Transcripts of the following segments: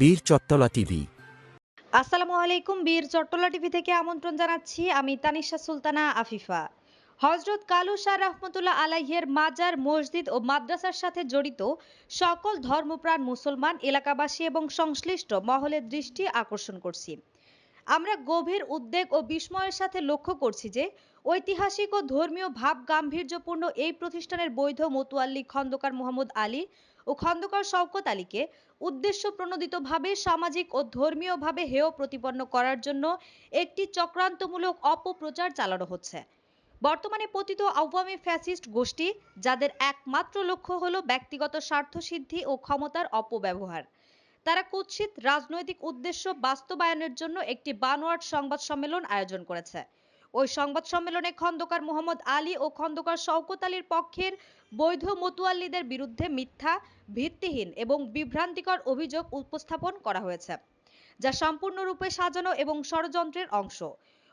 বীর চত্তলা টিভি। আসসালামু আলাইকুম, বীর চট্টলা টিভি থেকে আমন্ত্রণ জানাচ্ছি আমি তানিশা সুলতানা আফিফা। হজরত কালু শাহ রহমতুল্লাহ আলাইহের মাজার, মসজিদ ও মাদ্রাসার সাথে জড়িত সকল ধর্মপ্রাণ মুসলমান, এলাকাবাসী এবং সংশ্লিষ্ট মহলের দৃষ্টি আকর্ষণ করছি। আমরা গভীর উদ্বেগ ও বিস্ময়ের সাথে লক্ষ্য করছি যে ঐতিহাসিক ও ধর্মীয় ভাব গাম্ভীর্যপূর্ণ এই প্রতিষ্ঠানের বৈধ মতুয়াল্লি খন্দকার মোহাম্মদ আলী ও খন্দকার শওকত আলীকে উদ্দেশ্য প্রণোদিতভাবে সামাজিক ও ধর্মীয়ভাবে হেয় প্রতিপন্ন করার জন্য একটি চক্রান্তমূলক অপপ্রচার চালানো হচ্ছে। বর্তমানে পতিত আওয়ামী ফ্যাসিস্ট গোষ্ঠী, যাদের একমাত্র লক্ষ্য হলো ব্যক্তিগত স্বার্থসিদ্ধি ও ক্ষমতার অপব্যবহার। তারা কুৎসিত রাজনৈতিক উদ্দেশ্য বাস্তবায়নের জন্য একটি বানোয়াট সংবাদ সম্মেলন আয়োজন করেছে। ওই সংবাদ সম্মেলনে খন্দকার মোহাম্মদ আলী ও খন্দকার শওকত আলীর পক্ষের বৈধ মতুয়াল্লিদের বিরুদ্ধে মিথ্যা, ভিত্তিহীন এবং বিভ্রান্তিকর অভিযোগ উপস্থাপন করা হয়েছে, যা সম্পূর্ণরূপে সাজানো এবং ষড়যন্ত্রের অংশ।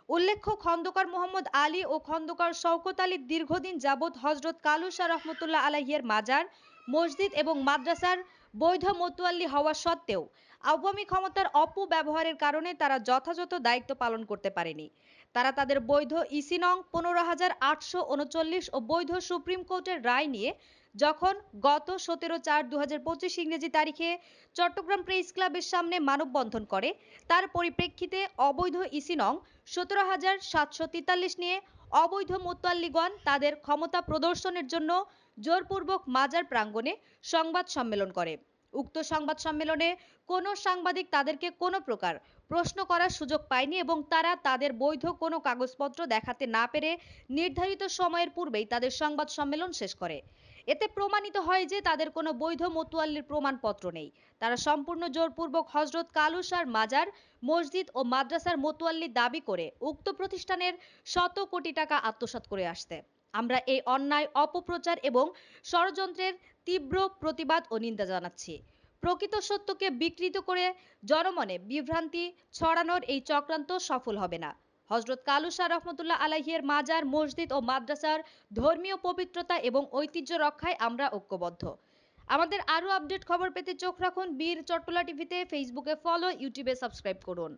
উল্লেখ্য, খন্দকার মোহাম্মদ আলী ও খন্দকার শওকত আলী দীর্ঘদিন যাবৎ হজরত কালু শাহ রহমতুল্লাহ আলাহিয়ের মাজার, মসজিদ এবং মাদ্রাসার বৈধ মতুয়াল্লি হওয়া সত্ত্বেও আওয়ামী ক্ষমতার অপব্যবহারের কারণে তারা যথাযথ দায়িত্ব পালন করতে পারেনি। তারা তাদের বৈধ ইসি নং পনেরো হাজার আটশো উনচল্লিশ ও বৈধ সুপ্রিম কোর্টের রায় নিয়ে যখন গত সতেরো চার দু ইংরেজি তারিখে চট্টগ্রাম প্রেস ক্লাবের সামনে মানববন্ধন করে, তার পরিপ্রেক্ষিতে অবৈধ ইসি নং সতেরো হাজার সাতশো তেতাল্লিশ নিয়ে অবৈধ মোতাল্লিগণ তাদের ক্ষমতা প্রদর্শনের জন্য জোরপূর্বক মাজার প্রাঙ্গণে সংবাদ সম্মেলন করে। উক্ত সংবাদ সম্মেলনে কোনো সাংবাদিক তাদেরকে কোনো প্রকার প্রশ্ন করার সুযোগ পায়নি এবং তারা তাদের বৈধ কোনো কাগজপত্র দেখাতে না পেরে নির্ধারিত সময়ের পূর্বেই তাদের সংবাদ সম্মেলন শেষ করে। এতে প্রমাণিত হয় যে তাদের কোনো বৈধ মতুয়াল্লির প্রমাণপত্র নেই। তারা সম্পূর্ণ জোরপূর্বক হজরত কালুসার মাজার, মসজিদ ও মাদ্রাসার মতুয়াল্লি দাবি করে উক্ত প্রতিষ্ঠানের শত কোটি টাকা আত্মসাৎ করে আসতে। আমরা এই অন্যায়, অপপ্রচার এবং ষড়যন্ত্রের তীব্র প্রতিবাদ ও নিন্দা জানাচ্ছি। প্রকৃত সত্যকে বিকৃত করে জনমনে বিভ্রান্তি ছড়ানোর এই চক্রান্ত সফল হবে না। হজরত কালু শাহ রহমতুল্লাহ আলাহিয়ের মাজার, মসজিদ ও মাদ্রাসার ধর্মীয় পবিত্রতা এবং ঐতিহ্য রক্ষায় আমরা ঐক্যবদ্ধ। আমাদের আরও আপডেট খবর পেতে চোখ রাখুন বীর চট্টলা টিভিতে, ফেসবুকে ফলো, ইউটিউবে সাবস্ক্রাইব করুন।